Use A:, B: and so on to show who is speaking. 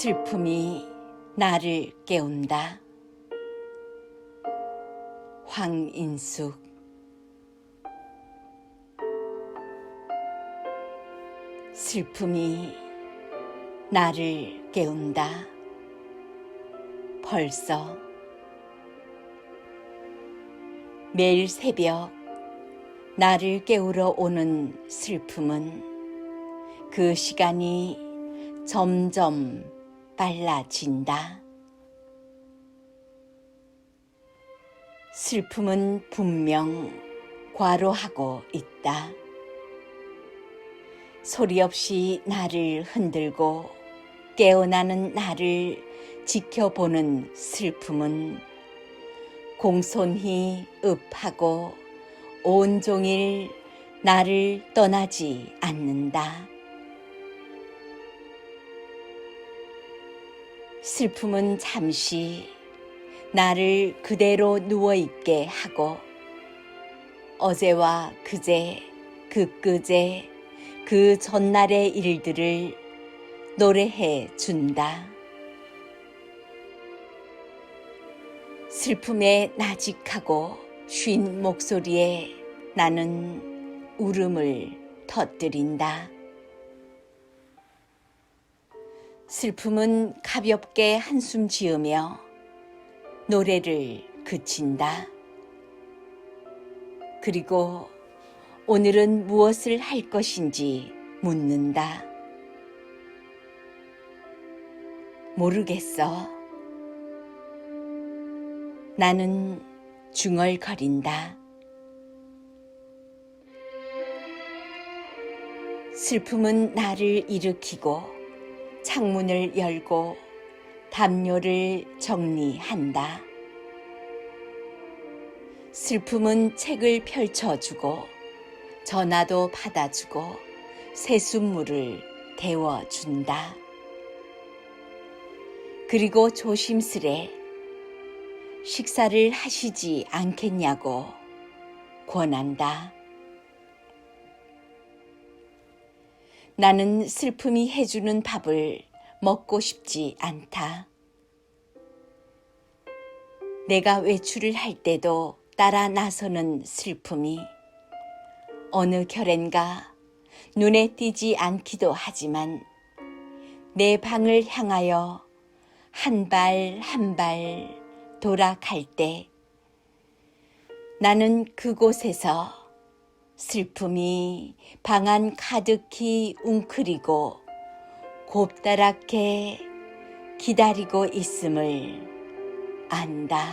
A: 슬픔이 나를 깨운다. 황인숙 슬픔이 나를 깨운다. 벌써 매일 새벽 나를 깨우러 오는 슬픔은 그 시간이 점점 빨라진다. 슬픔은 분명 과로하고 있다. 소리 없이 나를 흔들고 깨어나는 나를 지켜보는 슬픔은 공손히 읍하고 온종일 나를 떠나지 않는다. 슬픔은 잠시 나를 그대로 누워있게 하고 어제와 그제, 그끄제, 그 전날의 일들을 노래해 준다. 슬픔에 나직하고 쉰 목소리에 나는 울음을 터뜨린다. 슬픔은 가볍게 한숨 지으며 노래를 그친다. 그리고 오늘은 무엇을 할 것인지 묻는다. 모르겠어. 나는 중얼거린다. 슬픔은 나를 일으키고 창문을 열고 담요를 정리한다. 슬픔은 책을 펼쳐주고 전화도 받아주고 새순물을 데워준다. 그리고 조심스레 식사를 하시지 않겠냐고 권한다. 나는 슬픔이 해주는 밥을 먹고 싶지 않다. 내가 외출을 할 때도 따라 나서는 슬픔이 어느 결엔가 눈에 띄지 않기도 하지만 내 방을 향하여 한 발 한 발 돌아갈 때 나는 그곳에서 슬픔이 방 안 가득히 웅크리고 곱다랗게 기다리고 있음을 안다.